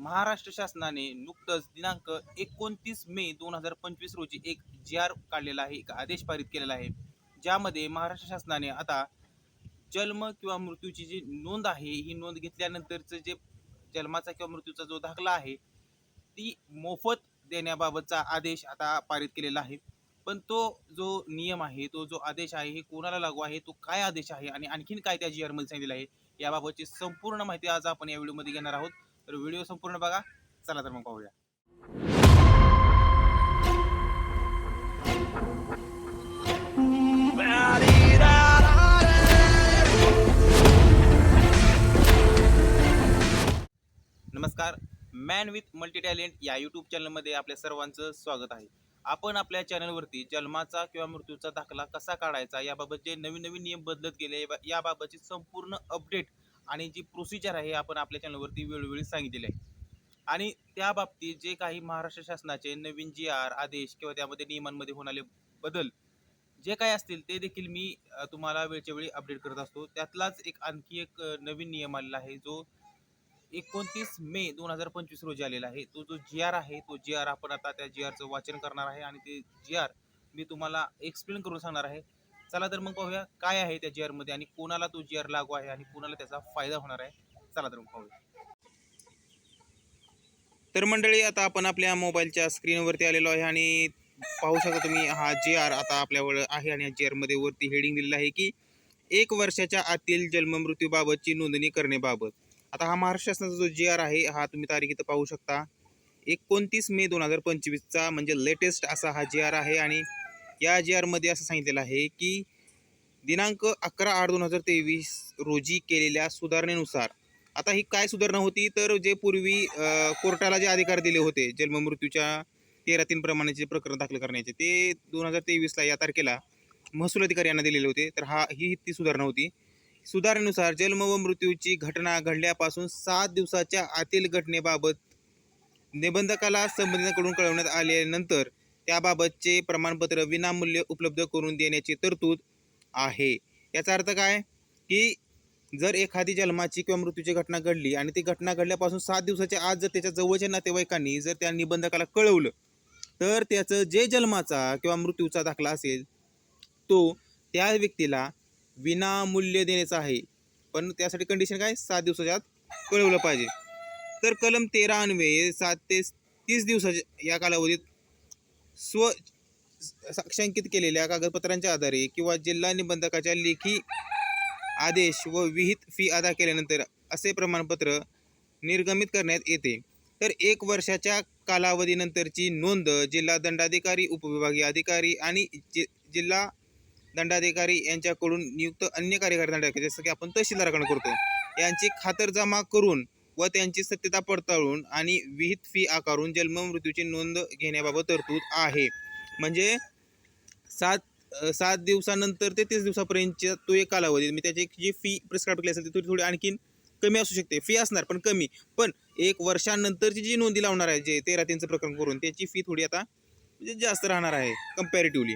महाराष्ट्र शासनाने नुकतंच दिनांक एकोणतीस मे दोन हजार पंचवीस रोजी एक जी आर काढलेला आहे एक आदेश पारित केलेला आहे. ज्यामध्ये महाराष्ट्र शासनाने आता जन्म किंवा मृत्यूची जी नोंद आहे ही नोंद घेतल्यानंतरचं जे जन्माचा किंवा मृत्यूचा जो दाखला आहे ती मोफत देण्याबाबतचा आदेश आता पारित केलेला आहे. पण तो जो नियम आहे तो जो आदेश आहे हे कोणाला लागू आहे तो काय आदेश आहे आणि आणखीन काय त्या जी आरमध्ये सांगितलेलं आहे याबाबतची संपूर्ण माहिती आज आपण या व्हिडिओमध्ये घेणार आहोत. तर व्हिडिओ संपूर्ण बघा. चला तर मग पाहूया. नमस्कार. मॅन विथ मल्टी टॅलेंट या यूट्यूब चॅनलमध्ये आपल्या सर्वांचं स्वागत आहे. आपण आपल्या चॅनलवरती जन्माचा किंवा मृत्यूचा दाखला कसा काढायचा याबाबत जे नवीन नवीन नियम बदलत गेले याबाबतची संपूर्ण अपडेट आणि जी प्रोसिजर आहे आपण आपल्या चॅनलवरती वेळोवेळी सांगितलेली आहे. आणि त्या बाबतीत जे काही महाराष्ट्र शासनाचे नवीन जी आर आदेश किंवा त्यामध्ये नियमांमध्ये होणारे बदल जे काही असतील ते देखील मी तुम्हाला वेळच्या वेळी अपडेट करत असतो. त्यातलाच एक आणखी एक नवीन नियम आलेला आहे जो एकोणतीस मे दोन हजार पंचवीस रोजी आलेला आहे. तो जो जी आर आहे तो जी आर आपण आता त्या जी आरचं वाचन करणार आहे आणि ते जी आर मी तुम्हाला एक्सप्लेन करून सांगणार आहे. चला तर मग पाहूया काय आहे त्या जी आरमध्ये आणि कोणाला तो जी आर लागू आहे आणि कोणाला त्याचा फायदा होणार आहे. चला तर मग पाहूया. तर मंडळी आता आपण आपल्या मोबाईलच्या स्क्रीनवरती आलेलो आहे आणि पाहू शकता तुम्ही हा जी आर आता आपल्यावर आहे आणि या जे आरमध्ये वरती हेडिंग दिलेलं आहे की एक वर्षाच्या आतील जन्ममृत्यूबाबतची नोंदणी करण्याबाबत. आता हा महाराष्ट्र शासनाचा जो जी आर आहे हा तुम्ही तारीख इथं पाहू शकता. एकोणतीस मे दोन हजार पंचवीसचा म्हणजे लेटेस्ट असा हा जी आर आहे आणि या जी आरमध्ये असं सांगितलेलं आहे की दिनांक अकरा आठ दोन हजार तेवीस रोजी केलेल्या सुधारणेनुसार आता ही काय सुधारणा होती? तर जे पूर्वी कोर्टाला जे अधिकार दिले होते जन्ममृत्यूच्या तेरा तीन प्रमाणाचे प्रकरण दाखल करण्याचे ते दोन हजार तेवीसला या तारखेला महसूल अधिकारी यांना दिलेले होते. तर हा ही ती सुधारणा होती. सुधारणेनुसार जन्म व मृत्यूची घटना घडल्यापासून सात दिवसाच्या आतील घटनेबाबत निबंधकाला संबंधितांकडून कळवण्यात आल्यानंतर त्याबाबतचे प्रमाणपत्र विनामूल्य उपलब्ध करून देण्याची तरतूद आहे. याचा अर्थ काय? की जर एखादी जन्माची किंवा मृत्यूची घटना घडली आणि ती घटना घडल्यापासून सात दिवसाच्या आज जर त्याच्या जवळच्या नातेवाईकांनी जर त्या निबंधकाला कळवलं तर त्याचं जे जन्माचा किंवा मृत्यूचा दाखला असेल तो त्या व्यक्तीला विनामूल्य देण्याचा आहे. पण त्यासाठी कंडिशन काय? सात दिवसाच्या आत कळवलं पाहिजे. तर कलम तेरा अन्वये सात ते तीस दिवसाच्या या कालावधीत स्व साक्षांकित केलेल्या कागदपत्रांच्या आधारे किंवा जिल्हा निबंधकाच्या लेखी आदेश व विहित फी अदा केल्यानंतर असे प्रमाणपत्र निर्गमित करण्यात येते. तर एक वर्षाच्या कालावधीनंतरची नोंद जिल्हा दंडाधिकारी उपविभागीय अधिकारी आणि जि जिल्हा दंडाधिकारी यांच्याकडून नियुक्त अन्य कार्यकारी दंडाधिकारी जसं की आपण तहसीलदाराकडून करतो. यांची खातरजमा करून व त्यांची सत्यता पडताळून आणि विहित फी आकारून जन्म मृत्यूची नोंद घेण्याबाबत तरतूद आहे. म्हणजे सात सात दिवसानंतर ते तीस दिवसापर्यंतच्या तो एक कालावधी मी म्हणजे त्याची जी फी प्रिस्क्राईब केली असेल ती थोडी थोडी आणखीन कमी असू शकते. फी असणार पण कमी. पण एक वर्षानंतरची जी नोंदी लावणार आहे जे तेरा तीनचं प्रकरण करून त्याची फी थोडी आता म्हणजे जास्त राहणार आहे कम्पॅरेटिव्हली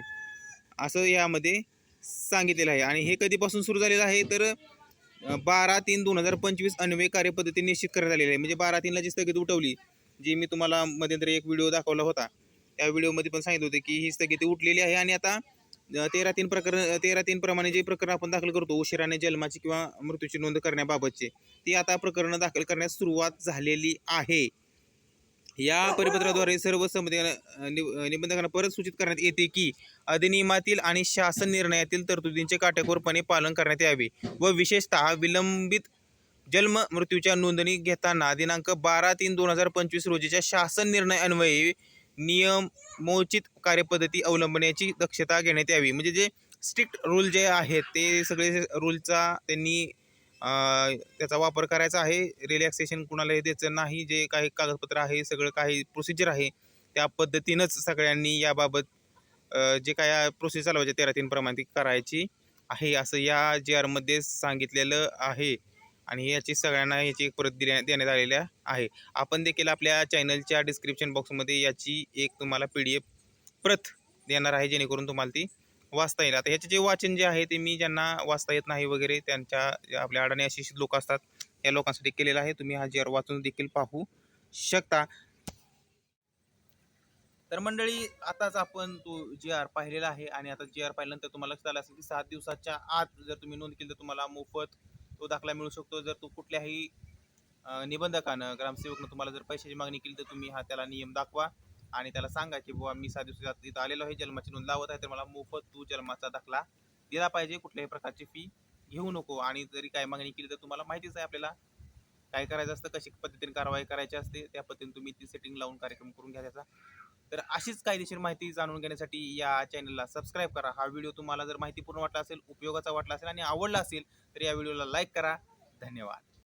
असं यामध्ये सांगितलेलं आहे. आणि हे कधीपासून सुरू झालेलं आहे तर बारा तीन दोन हजार पंचवीस अन्वय कार्यपद्धती निश्चित करण्यात आलेली आहे. म्हणजे बारा तीनला जी स्थगिती उठवली जी मी तुम्हाला मध्यंतरी एक व्हिडिओ दाखवला होता त्या व्हिडिओमध्ये पण सांगितलं होतं की ही स्थगिती उठलेली आहे आणि आता तेरा तीन प्रकरण तेरा तीन प्रमाणे जे प्रकरण आपण दाखल करतो उशिराने जन्माची किंवा मृत्यूची नोंद करण्याबाबतचे ती आता प्रकरणं दाखल करण्यास सुरुवात झालेली आहे. या परिपत्राद्वारे सर्व संबंधित नि- निबंधकांना परत सूचित करण्यात येते की अधिनियमातील आणि शासन निर्णयातील तरतुदींचे काटेकोरपणे पालन करण्यात यावे व विशेषतः विलंबित जन्म मृत्यूच्या नोंदणी घेताना दिनांक बारा तीन दोन हजार पंचवीस रोजीच्या शासन निर्णय अन्वये नियमोचित कार्यपद्धती अवलंबण्याची दक्षता घेण्यात यावी. म्हणजे जे स्ट्रिक्ट रूल जे आहेत ते सगळे रूलचा त्यांनी त्याचा वापर करायचा आहे. रिलॅक्सेशन कुणालाही द्यायचं नाही. जे काही कागदपत्र आहे सगळं काही प्रोसिजर आहे त्या पद्धतीनंच सगळ्यांनी याबाबत जे काय प्रोसेस चालवायचे तेरा तीन प्रमाणे ती करायची आहे असं या जे आरमध्ये सांगितलेलं आहे. आणि याची सगळ्यांना याची परत दिल्या देण्यात आलेल्या आहे. आपण देखील आपल्या चॅनलच्या डिस्क्रिप्शन बॉक्समध्ये याची एक तुम्हाला पी डी एफ प्रत देणार आहे जेणेकरून तुम्हाला ती वाचता येईल. आता ह्याचे जे वाचन जे आहे ते मी ज्यांना वाचता येत नाही वगैरे त्यांच्या जे आपल्या अडाणी अशिक्षित लोक असतात त्या लोकांसाठी केलेलं आहे. तुम्ही हा जी आर वाचून देखील पाहू शकता. तर मंडळी आताच आपण तो जी आर पाहिलेला आहे आणि आता जी आर पाहिल्यानंतर तुम्हाला लक्षात आलं असेल की सात दिवसाच्या आत जर तुम्ही नोंद केली तर तुम्हाला मोफत तो दाखला मिळू शकतो. जर तो कुठल्याही निबंधकानं ग्रामसेवकनं तुम्हाला जर पैशाची मागणी केली तर तुम्ही हा त्याला नियम दाखवा. आणि त्याला सांगा की बुवा मी सात दिवसात इथं आलेलो आहे जन्माची नोंद लावत आहे तर मला मोफत तू जन्माचा दाखला दिला पाहिजे कुठल्याही प्रकारची फी घेऊ नको. आणि जरी काय मागणी केली तर तुम्हाला माहितीच आहे आपल्याला काय करायचं असतं कशी पद्धतीने कारवाई करायची असते त्या पद्धतीने तुम्ही ती सेटिंग लावून कार्यक्रम करून घ्या त्याचा. तर अशीच कायदेशीर माहिती जाणून घेण्यासाठी या चॅनलला सबस्क्राईब करा. हा व्हिडिओ तुम्हाला जर माहितीपूर्ण वाटला असेल उपयोगाचा वाटला असेल आणि आवडला असेल तर या व्हिडिओला लाईक करा. धन्यवाद.